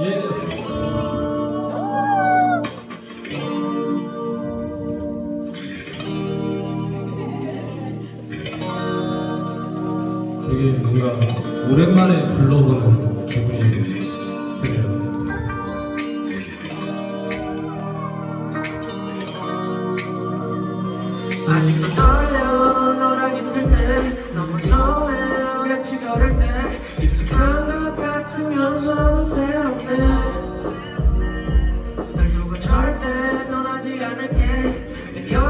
예스. 되게 뭔가 오랜만에 불러보는 기분이 때 너무 설레 같이 걸을 때 익숙한 것 같으면서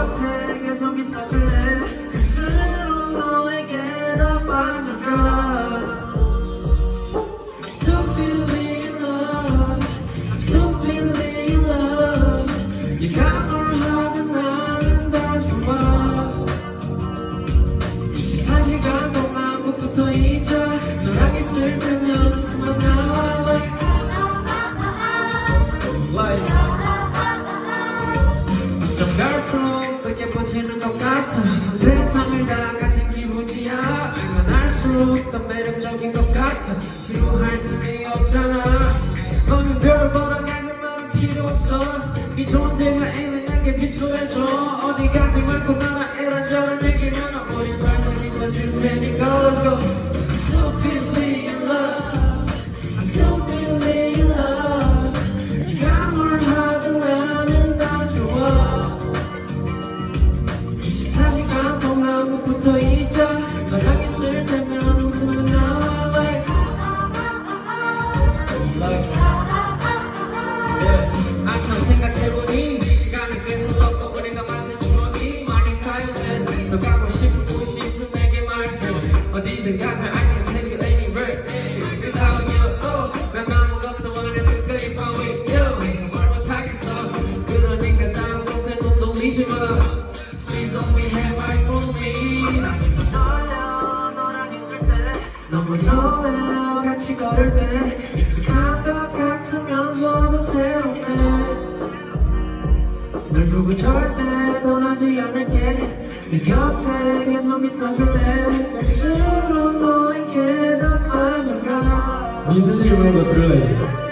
곁에 계속 있어줄래 갈수록 너에게 더 빠져가 I'm still feeling in love I'm still feeling in love 네가 뭘 하든 나는 다 좋아 24시간 동안 꼭 붙어있자 너랑 있을 때 예뻐지는 것 같아. 세상을 다 가진 기분이야. 알면 알수록 더 매력적인 것 같아. 지루할 틈이 없잖아. 너는 별 보러 가지 말은 필요 없어. 네 존재가 빛을 내줘 어디 가지 말고 나랑 이런저런 얘기면 우리 삶은 이뻐질 테니까. Let's go. I'm still 동안 꼭 붙어있자 너랑 있을 때면 웃음은 나와 like like yeah. 아참 시간이 꽤 흘렀고 우리가 만든 추억이 많이 쌓여져 너 가고 싶은 곳이 있어 내게 말해 어디든 걸을 때 익숙한 것 같으면서도 새롭네 널 두고 절대 떠나지 않을게 네 곁에 계속 있어줄래 갈수록 너에게 더 빠져가 민트들이 부르는 거?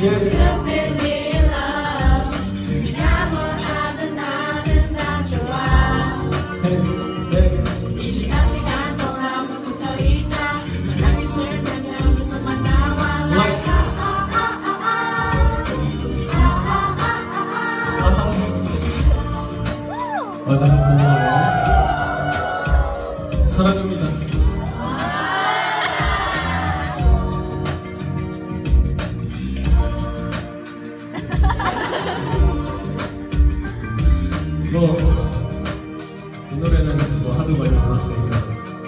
Still feeling 맞아, 고마워요. 사랑합니다. 뭐, 이 노래는 뭐 하도 많이 불렀으니까.